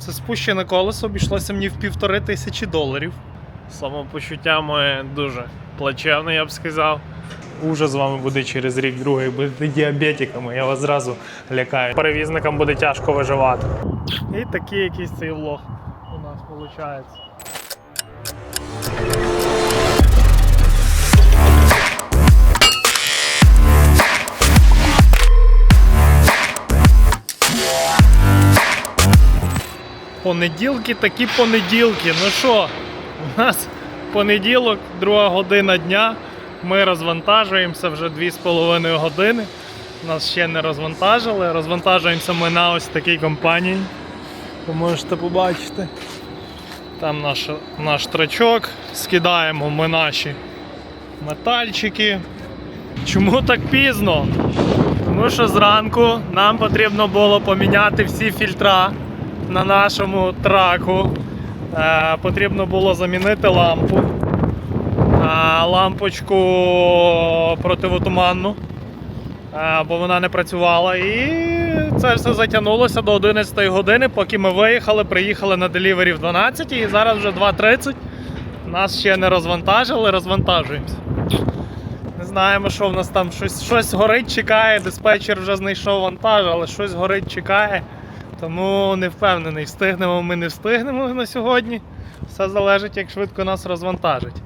Це спущене колесо обійшлося мені в півтори тисячі доларів. Самопочуття моє дуже плачевне, я б сказав. Уже з вами буде через рік другий, будете діабетиками, я вас зразу лякаю. Перевізникам буде тяжко виживати. І такий якийсь цей влог у нас виходить. Понеділки такі понеділки. Ну що, у нас понеділок, друга година дня. Ми розвантажуємося вже 2,5 години. Нас ще не розвантажили. Розвантажуємося ми на ось такій компанії. Ви можете побачити. Там наш, наш трачок. Скидаємо ми наші метальчики. Чому так пізно? Тому що зранку нам потрібно було поміняти всі фільтра на нашому траку. Е, потрібно було замінити лампу. А, лампочку противотуманну, е, бо вона не працювала. І це все затягнулося до 11 години, поки ми виїхали, приїхали на делівері в 12 і зараз вже 2.30. Нас ще не розвантажили, розвантажуємося. Не знаємо, що в нас там щось, щось горить, чекає. Диспетчер вже знайшов вантаж, але щось горить, чекає. Тому не впевнений, встигнемо ми не встигнемо на сьогодні. Все залежить, як швидко нас розвантажить.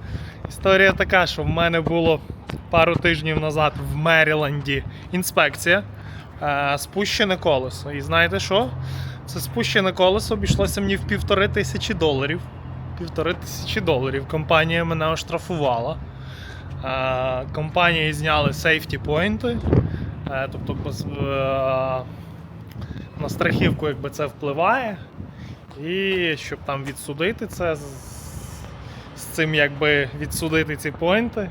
Історія така, що в мене було пару тижнів назад в Меріленді інспекція, е, спущене колесо. І знаєте що? Це спущене колесо обійшлося мені в півтори тисячі доларів. Півтори тисячі доларів. Компанія мене оштрафувала. Е, Компанії зняли сейфті поінти. Е, Тобто е, на страхівку якби це впливає. І щоб там відсудити це, з, цим якби відсудити ці поінти,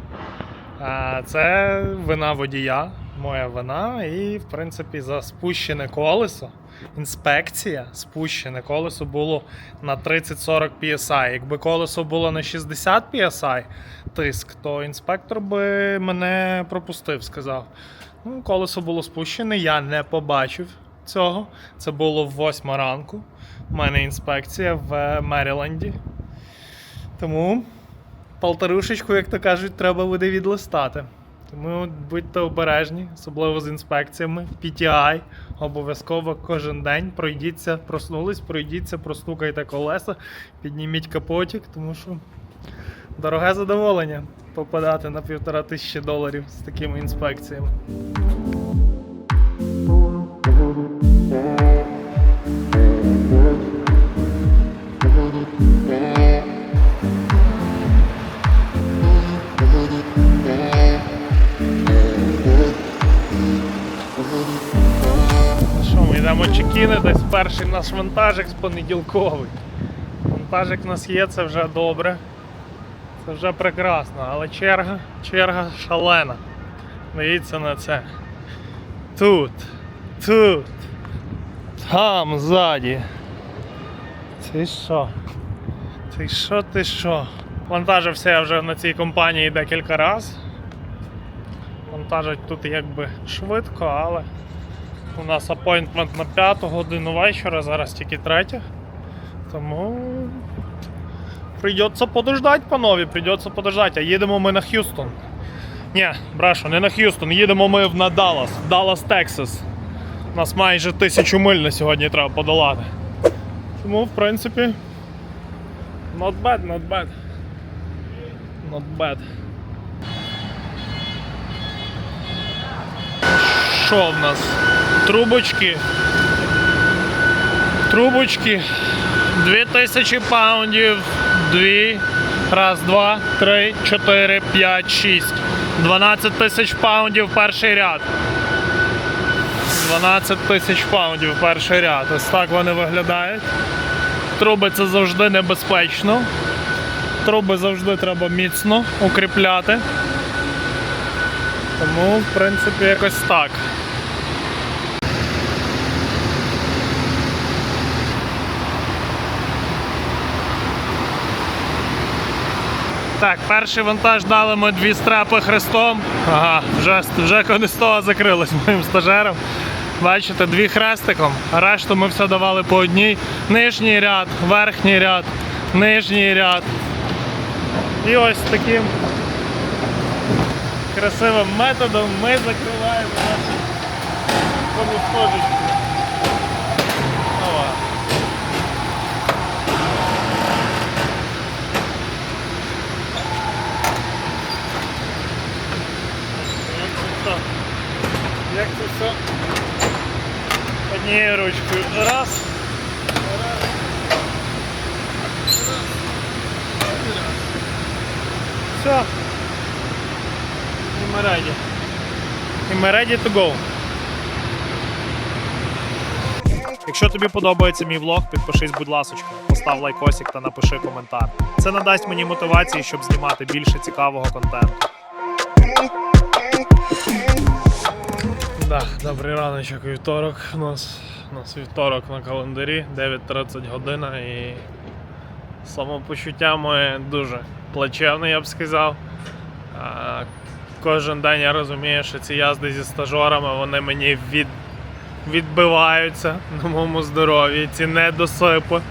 це вина водія, моя вина. І, в принципі, за спущене колесо, інспекція, спущене колесо було на 30-40 PSI. Якби колесо було на 60 PSI тиск, то інспектор би мене пропустив, сказав. Ну, колесо було спущене, я не побачив цього. Це було в 8 ранку. У мене інспекція в Меріленді. Тому полторушечку, як то кажуть, треба буде відлистати. Тому будьте обережні, особливо з інспекціями. PTI обов'язково кожен день пройдіться, проснулись, пройдіться, простукайте колеса, підніміть капотик, тому що дороге задоволення попадати на півтора тисячі доларів з такими інспекціями. Йдемо чекіни, десь перший наш вантажик з понеділковий. Вантажик у нас є, це вже добре. Це вже прекрасно, але черга, черга шалена. Дивіться на це. Тут, тут, там ззаді. Ти що? Ти що, ти що? Вантажився я вже на цій компанії декілька разів. Вантажать тут якби швидко, але у нас апойнтмент на 5 годину вечора, зараз тільки 3. Тому прийдеться подождати, панові, прийдеться подождати. А їдемо ми на Х'юстон. Ні, брашу, не на Х'юстон, їдемо ми на Даллас, в Даллас, Тексас. Нас майже тисячу миль на сьогодні треба подолати. Тому, в принципі, not bad, not bad. Not bad. Що в нас? Трубочки. Трубочки. 2000 паундів. Дві. Раз, два, три, чотири, п'ять, шість. 12 тисяч паундів перший ряд. 12 тисяч паундів перший ряд. Ось так вони виглядають. Труби це завжди небезпечно. Труби завжди треба міцно укріпляти. Тому, в принципі, якось так. Так, перший вантаж дали ми дві страпи хрестом. Ага, вже, вже конестоа закрилась моїм стажером. Бачите, дві хрестиком, решту ми все давали по одній. Нижній ряд, верхній ряд, нижній ряд. І ось таким красивим методом ми закриваємо нашу водосховище. Як це все? Однією ручкою. Раз. Все. І ми ready. І ми ready to go. Якщо тобі подобається мій влог, підпишись, будь ласочка, постав лайкосик та напиши коментар. Це надасть мені мотивації, щоб знімати більше цікавого контенту. Да, добрий раночок, вівторок. У нас, у нас вівторок на календарі, 9.30 година і самопочуття моє дуже плачевне, я б сказав. А, кожен день я розумію, що ці язди зі стажерами вони мені від, відбиваються на моєму здоров'ї. Ці недосипи.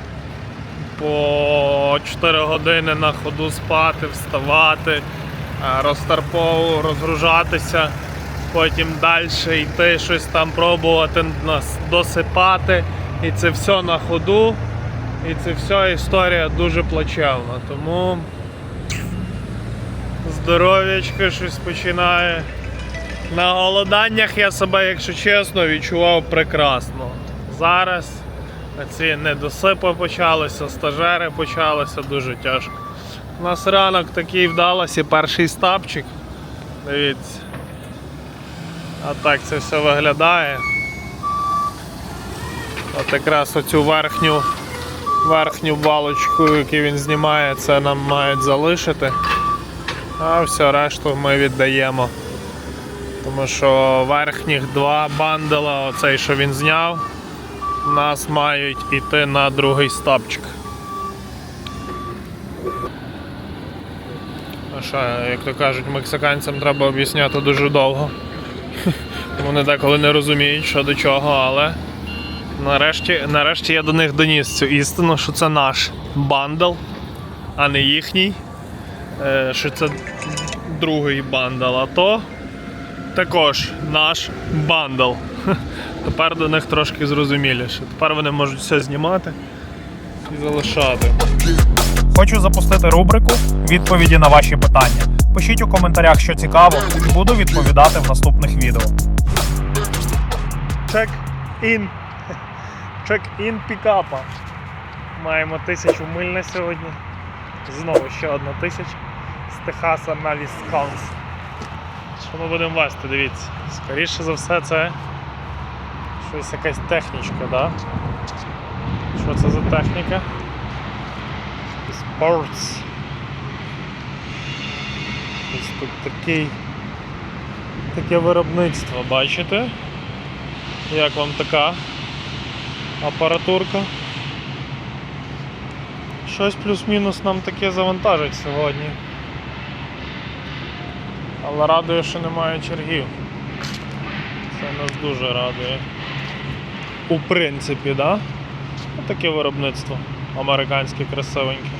По 4 години на ходу спати, вставати, розтарпову, розгружатися, потім далі йти, щось там пробувати, досипати. І це все на ходу. І це вся історія дуже плачевна. Тому здоров'ячко щось починає. На голоданнях я себе, якщо чесно, відчував прекрасно. Зараз ці недосипи почалися, стажери почалися дуже тяжко. У нас ранок такий вдалося, перший стапчик. Дивіться. А так це все виглядає. От якраз оцю верхню, верхню балочку, яку він знімає, це нам мають залишити. А все решту ми віддаємо. Тому що верхніх два бандела, оцей, що він зняв, у нас мають йти на другий стапчик. А що, як то кажуть, мексиканцям треба об'ясняти дуже довго. Вони деколи не розуміють, що до чого, але нарешті, нарешті я до них доніс цю істину, що це наш бандл, а не їхній. Е, Що це другий бандл, а то також наш бандл. Тепер до них трошки зрозуміліше. Тепер вони можуть все знімати і залишати. Хочу запустити рубрику відповіді на ваші питання. Пишіть у коментарях, що цікаво, буду відповідати в наступних відео. Чек-ін. Чек-ін пікапа. Маємо тисячу миль на сьогодні. Знову ще одна тисяча з Техаса на Вісконс. Що ми будемо вести, дивіться. Скоріше за все, це щось якась технічка, да? Що це за техніка? Sports. Ось тут такий, таке виробництво, бачите? Як вам така апаратурка? Щось плюс-мінус нам таке завантажить сьогодні. Але радує, що немає чергів. Це нас дуже радує. У принципі, да? Таке виробництво. Американське красивеньке.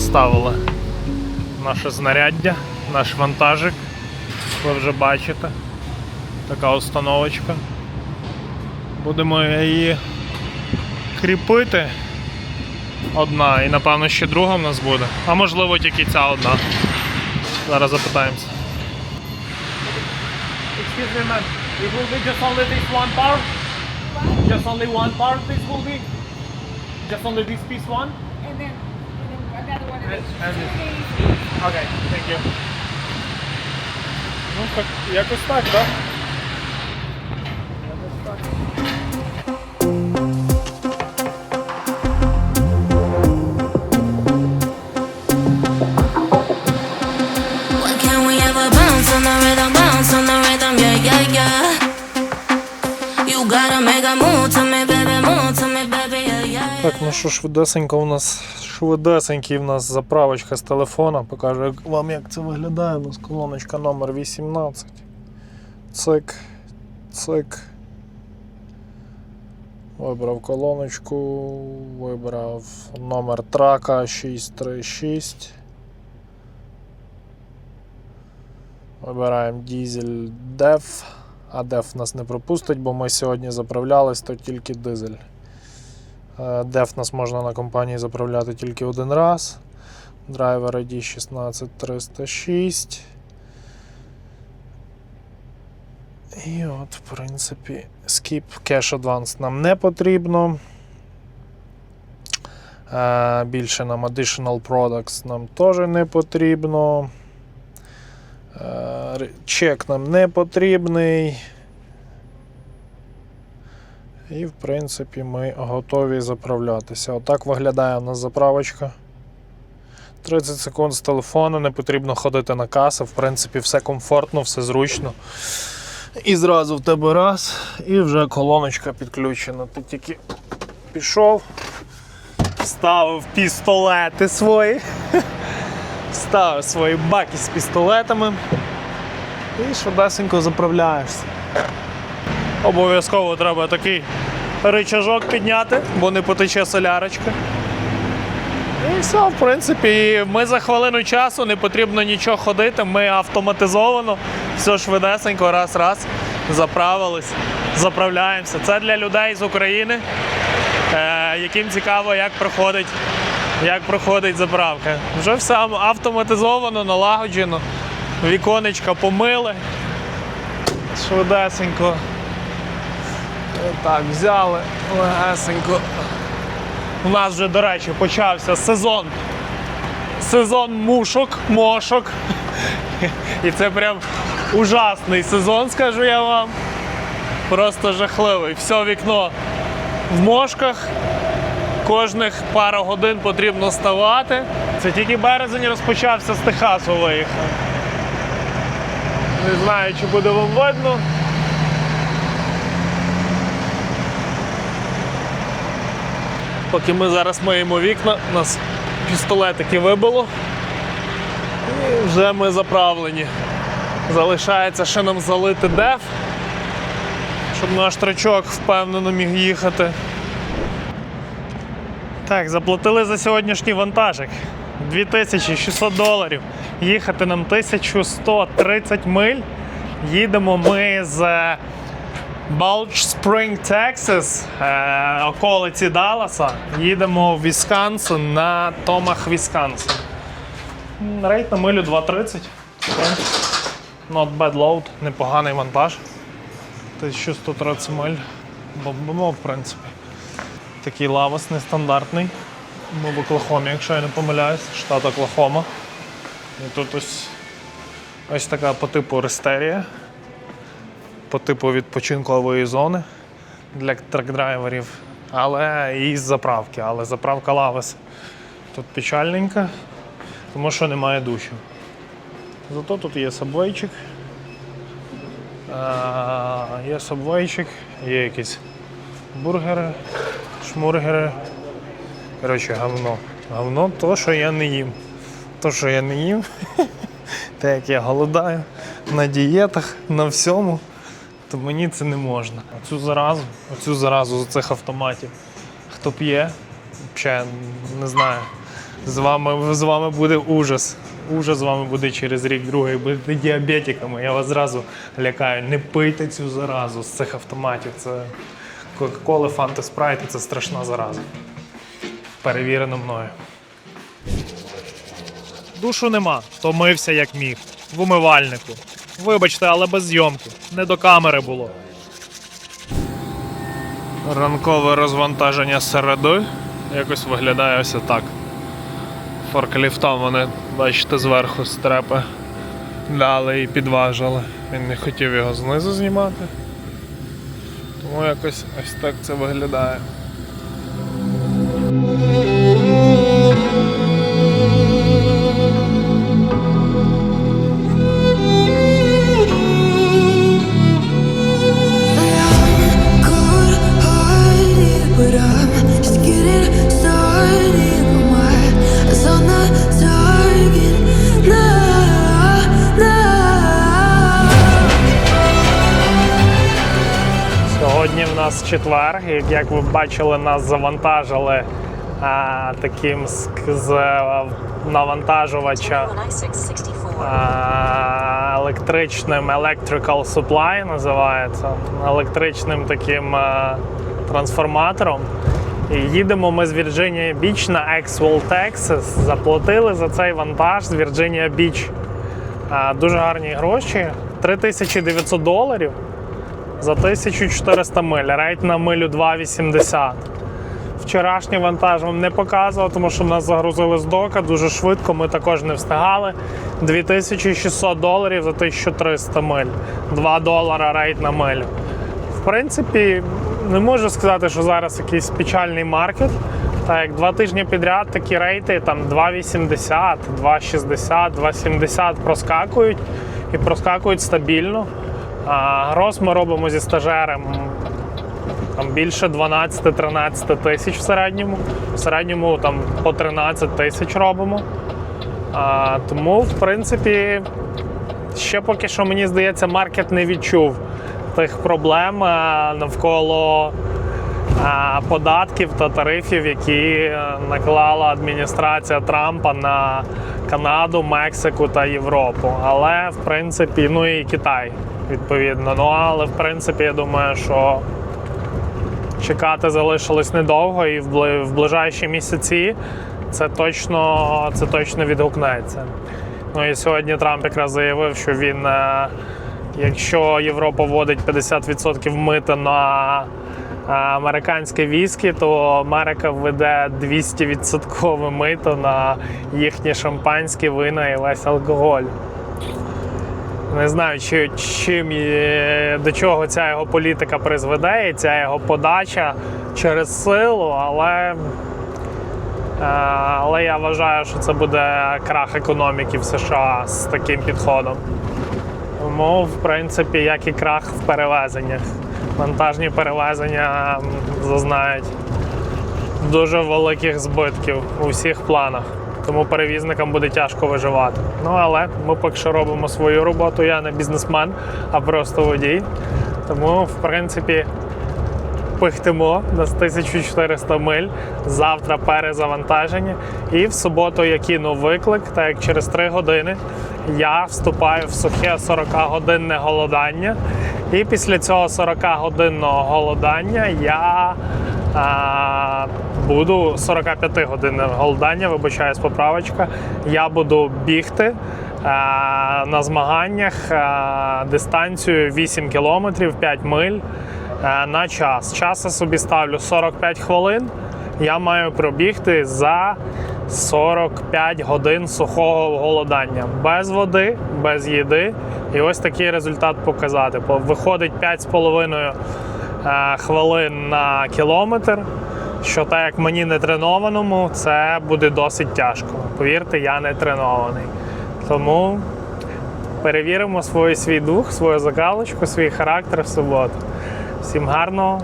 Поставили наше знаряддя, наш вантажик. Ви вже бачите. Така установочка. Будемо її кріпити. Одна і напевно ще друга в нас буде. А можливо тільки ця одна. Зараз запитаємося. Excuse me, ma'am. It will be just only this one part? Just only one part this will be? Just only this piece one? And then, Окей, thank you. Ну так, якось так, так? Так. Ну що ж, видесенько у нас швидесенький у нас заправочка з телефона. Покажу вам, як це виглядає. У нас колоночка номер 18. Цик, цик. Вибрав колоночку, вибрав номер трака 636. Вибираємо дізель DEF. А DEF нас не пропустить, бо ми сьогодні заправлялись, то тільки дизель. Е, Деф нас можна на компанії заправляти тільки один раз. Драйвер ID 16306. І от, в принципі, Skip Cash Advance нам не потрібно. Е, Більше нам Additional Products нам теж не потрібно. Е, Чек нам не потрібний. І, в принципі, ми готові заправлятися. Отак виглядає у нас заправочка. 30 секунд з телефону, не потрібно ходити на касу. В принципі, все комфортно, все зручно. І зразу в тебе раз, і вже колоночка підключена. Ти тільки пішов, вставив пістолети свої, вставив свої баки з пістолетами і швидесенько заправляєшся. Обов'язково треба такий рычажок підняти, бо не потече солярочка. І все, в принципі, ми за хвилину часу не потрібно нічого ходити. Ми автоматизовано, все швидесенько, раз-раз, заправились, заправляємося. Це для людей з України, е, яким цікаво, як проходить, як проходить заправка. Вже все автоматизовано, налагоджено. Віконечка помили. Швидесенько. Так, взяли легесенько. У нас вже, до речі, почався сезон. Сезон мушок, мошок. І це прям ужасний сезон, скажу я вам. Просто жахливий. Все вікно в мошках. Кожних пару годин потрібно ставати. Це тільки березень розпочався з Техасу виїхав. Не знаю, чи буде вам видно. Поки ми зараз миємо вікна, нас пістолетики вибило. І вже ми заправлені. Залишається ще нам залити деф, щоб наш трачок впевнено міг їхати. Так, заплатили за сьогоднішній вантажик 2600 доларів. Їхати нам 1130 миль. Їдемо ми з Spring, Texas, е, околиці Далласа. Їдемо в Вісконсин на Томах, Вісконсин. М, Рейт на милю 2.30. Not bad load, непоганий вантаж. 1130 миль. Бомбимо, в принципі. Такий лавас нестандартний. Ми в Оклахомі, якщо я не помиляюсь, штат Оклахома. І тут ось, ось така по типу рестерія по типу відпочинкової зони для трек-драйверів, але і з заправки. Але заправка Лавес тут печальненька, тому що немає душів. Зато тут є сабвейчик. Є сабвейчик, є якісь бургери, шмургери. Коротше, говно. Говно то, що я не їм. То, що я не їм, те, як я голодаю на дієтах, на всьому то мені це не можна. Оцю заразу, оцю заразу з цих автоматів. Хто п'є, взагалі не знаю. З вами, з вами буде ужас. Ужас з вами буде через рік другий. Будете діабетиками. Я вас зразу лякаю. Не пийте цю заразу з цих автоматів. Це Кока-Коли, Фанти, Спрайти це страшна зараза. Перевірено мною. Душу нема, то мився як міг. В умивальнику. Вибачте, але без зйомки. Не до камери було. Ранкове розвантаження середи якось виглядає ось так. Форкліфтом вони, бачите, зверху стрепи дали і підважили. Він не хотів його знизу знімати. Тому якось ось так це виглядає. Четвер, як ви бачили, нас завантажили а, таким з, з е, навантажувача а, електричним Electrical Supply називається, електричним таким а, трансформатором. І їдемо ми з Virginia Beach на Exwell, Texas. Заплатили за цей вантаж з Beach. А, дуже гарні гроші. 3900 доларів за 1400 миль. Рейд на милю 2,80. Вчорашній вантаж вам не показував, тому що нас загрузили з дока дуже швидко. Ми також не встигали. 2600 доларів за 1300 миль. 2 долара рейд на милю. В принципі, не можу сказати, що зараз якийсь печальний маркет. Так як два тижні підряд такі рейти там 2,80, 2,60, 2,70 проскакують і проскакують стабільно. А гроз ми робимо зі стажером там більше 12-13 тисяч в середньому. В середньому там по 13 тисяч робимо. А, тому, в принципі, ще поки що, мені здається, маркет не відчув тих проблем а, навколо податків та тарифів, які е, наклала адміністрація Трампа на Канаду, Мексику та Європу. Але в принципі, ну і Китай, відповідно. Ну але в принципі, я думаю, що чекати залишилось недовго, і в ближайші місяці це точно, це точно відгукнеться. Ну і сьогодні Трамп якраз заявив, що він, е, якщо Європа вводить 50% мита на е, американське віскі, то Америка введе 200% мито на їхні шампанські вина і весь алкоголь. Не знаю, чи, чим до чого ця його політика призведе, ця його подача через силу, але, е, але я вважаю, що це буде крах економіки в США з таким підходом. Тому, в принципі, як і крах в перевезеннях. Вантажні перевезення зазнають дуже великих збитків у всіх планах. Тому перевізникам буде тяжко виживати. Ну але ми поки що робимо свою роботу. Я не бізнесмен, а просто водій. Тому, в принципі, пихтимо на 1400 миль. Завтра перезавантаження. І в суботу я кину виклик, так як через 3 години я вступаю в сухе 40-годинне голодання. І після цього 40-годинного голодання я а, буду 45 годинне голодання, вибачаюсь, поправочка. Я буду бігти а, на змаганнях а, дистанцію 8 кілометрів, 5 миль а, на час. Час я собі ставлю 45 хвилин. Я маю пробігти за 45 годин сухого голодання. Без води, без їди. І ось такий результат показати. Виходить 5,5 е, хвилин на кілометр. Що так як мені не тренованому, це буде досить тяжко. Повірте, я не тренований. Тому перевіримо свій, свій дух, свою закалочку, свій характер в суботу. Всім гарного,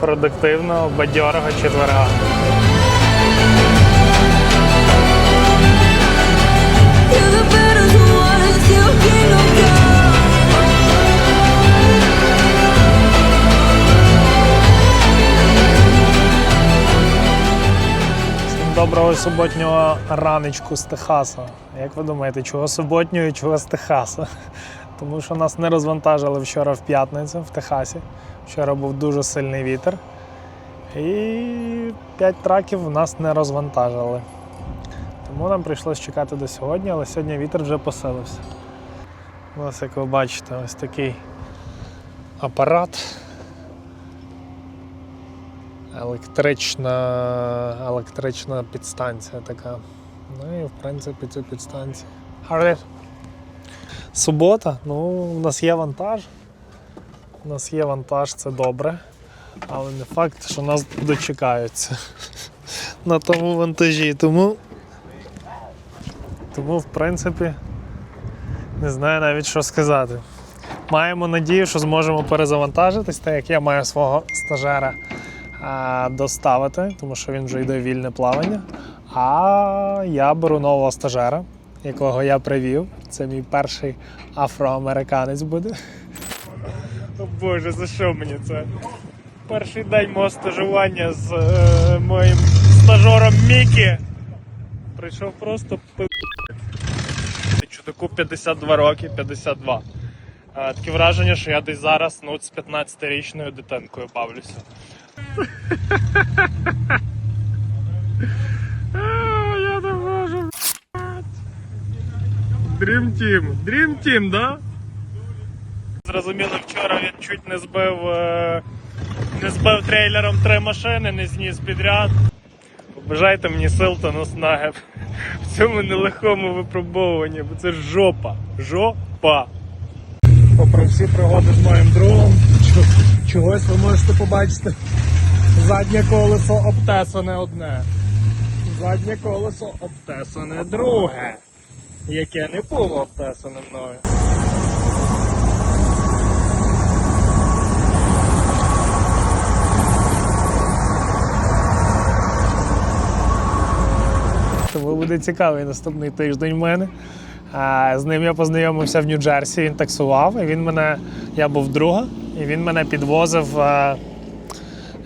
продуктивного, бадьорого четверга. Доброго суботнього раночку з Техаса. Як ви думаєте, чого суботнього і чого з Техаса? Тому що нас не розвантажили вчора в п'ятницю в Техасі. Вчора був дуже сильний вітер. І п'ять траків нас не розвантажили. Тому нам прийшлось чекати до сьогодні, але сьогодні вітер вже посилився. Ось як ви бачите, ось такий апарат. Електрична, електрична підстанція така. Ну і в принципі цю підстанцію. Гаррі. Субота, ну, у нас є вантаж. У нас є вантаж, це добре. Але не факт, що нас дочекаються на тому вантажі. Тому, тому, в принципі, не знаю навіть що сказати. Маємо надію, що зможемо перезавантажитись, так як я маю свого стажера доставити, тому що він вже йде в вільне плавання. А я беру нового стажера, якого я привів. Це мій перший афроамериканець буде. О Боже, за що мені це? Перший день мого стажування з е, моїм стажером Мікі. Прийшов просто пи... Чудаку 52 роки, 52. Е, таке враження, що я десь зараз ну, з 15-річною дитинкою бавлюся. Я не можу. Dream Team. Dream Team, да? Зрозуміло, вчора він чуть не збив, е, не збив трейлером три машини, не зніс підряд. Побажайте мені сил та наснаги в цьому нелегкому випробовуванні, бо це жопа. Жопа. Попри всі пригоди з моїм другом, чогось ви можете побачити. Заднє колесо обтесане одне. Заднє колесо обтесане друге, яке не було обтесане мною. Тому буде цікавий наступний тиждень в мене. З ним я познайомився в Нью-Джерсі, він таксував, і він мене, я був друга, і він мене підвозив.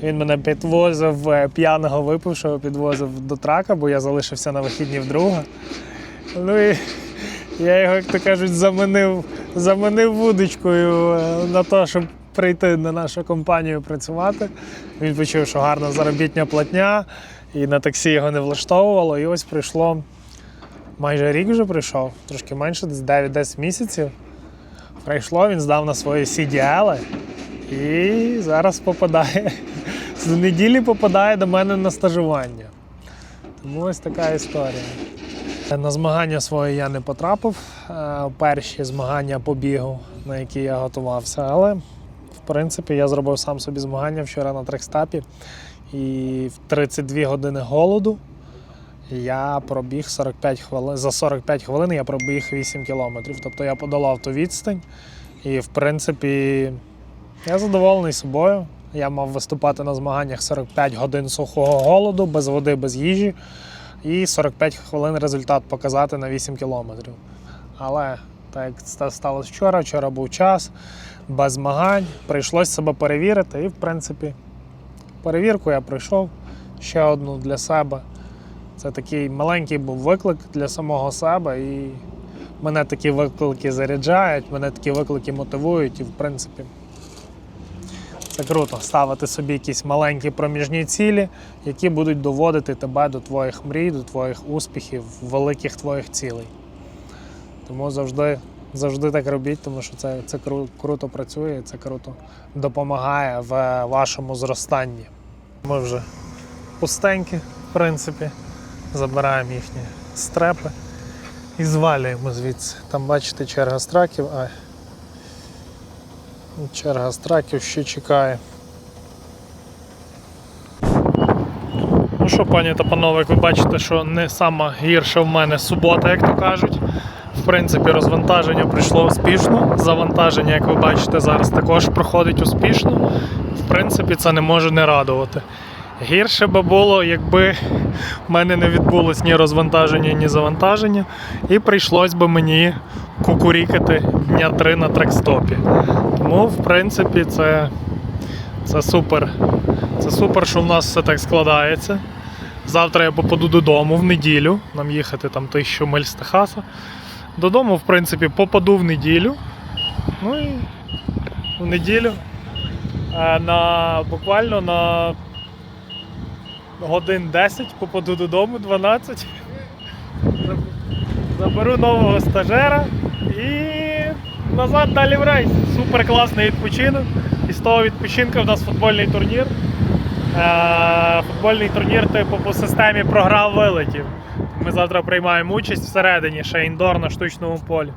Він мене підвозив е, п'яного випившого, підвозив до трака, бо я залишився на вихідні в друга. Ну і я його, як то кажуть, заманив, заманив вудочкою е, на те, щоб прийти на нашу компанію працювати. Він почув, що гарна заробітня платня, і на таксі його не влаштовувало. І ось прийшло майже рік вже прийшов, трошки менше, десь 9-10 місяців. Прийшло, він здав на свої CDL і зараз попадає. З неділі попадає до мене на стажування. Тому ось така історія. На змагання свої я не потрапив. е, Перші змагання по бігу, на які я готувався. Але, в принципі, я зробив сам собі змагання вчора на трекстапі. І в 32 години голоду я пробіг 45 хвилин. За 45 хвилин я пробіг 8 кілометрів. Тобто я подолав ту відстань. І, в принципі, я задоволений собою. Я мав виступати на змаганнях 45 годин сухого голоду, без води, без їжі. І 45 хвилин результат показати на 8 кілометрів. Але так як це сталося вчора, вчора був час, без змагань, прийшлося себе перевірити. І, в принципі, перевірку я пройшов ще одну для себе. Це такий маленький був виклик для самого себе. І мене такі виклики заряджають, мене такі виклики мотивують. І, в принципі, це круто ставити собі якісь маленькі проміжні цілі, які будуть доводити тебе до твоїх мрій, до твоїх успіхів, великих твоїх цілей. Тому завжди, завжди так робіть, тому що це, це кру- круто працює, це круто допомагає в вашому зростанні. Ми вже пустенькі, в принципі, забираємо їхні стрепи і звалюємо звідси. Там, бачите, черга страків, а черга страків ще чекає. Ну що, пані та панове, як ви бачите, що не сама гірша в мене субота, як то кажуть. В принципі, розвантаження пройшло успішно. Завантаження, як ви бачите, зараз також проходить успішно. В принципі, це не може не радувати. Гірше би було, якби в мене не відбулось ні розвантаження, ні завантаження, і прийшлось би мені кукурікати дня три на трекстопі. Тому, в принципі, це, це супер. Це супер, що в нас все так складається. Завтра я попаду додому в неділю. Нам їхати там тисячу миль з Техаса. Додому, в принципі, попаду в неділю. Ну і в неділю. е, На, буквально на годин 10 попаду додому, 12. Заберу нового стажера і назад далі в рейс. Супер класний відпочинок. І з того відпочинку в нас футбольний турнір. Е, Футбольний турнір типу по системі програв вилетів. Ми завтра приймаємо участь всередині, ще індор на штучному полі.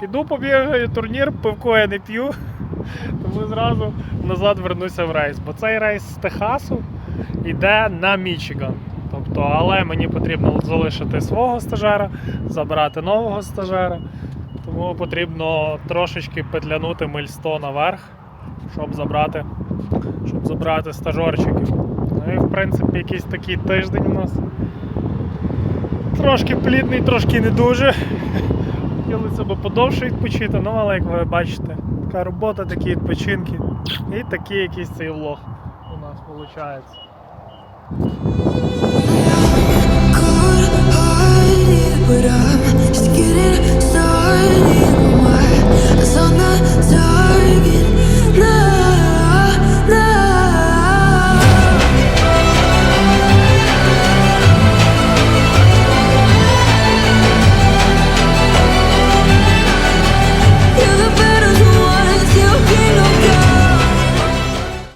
Піду побігаю турнір, пивко я не п'ю, тому зразу назад вернуся в рейс. Бо цей рейс з Техасу йде на Мічиган. Тобто, але мені потрібно залишити свого стажера, забрати нового стажера. Тому потрібно трошечки петлянути миль 100 наверх, щоб забрати, щоб забрати стажерчиків. Ну і в принципі якийсь такий тиждень у нас. Трошки плідний, трошки не дуже. Хотілося б подовше відпочити, ну але як ви бачите, така робота, такі відпочинки і такий якийсь цей влог. виходить. Cold heart just getting started. It's on the target.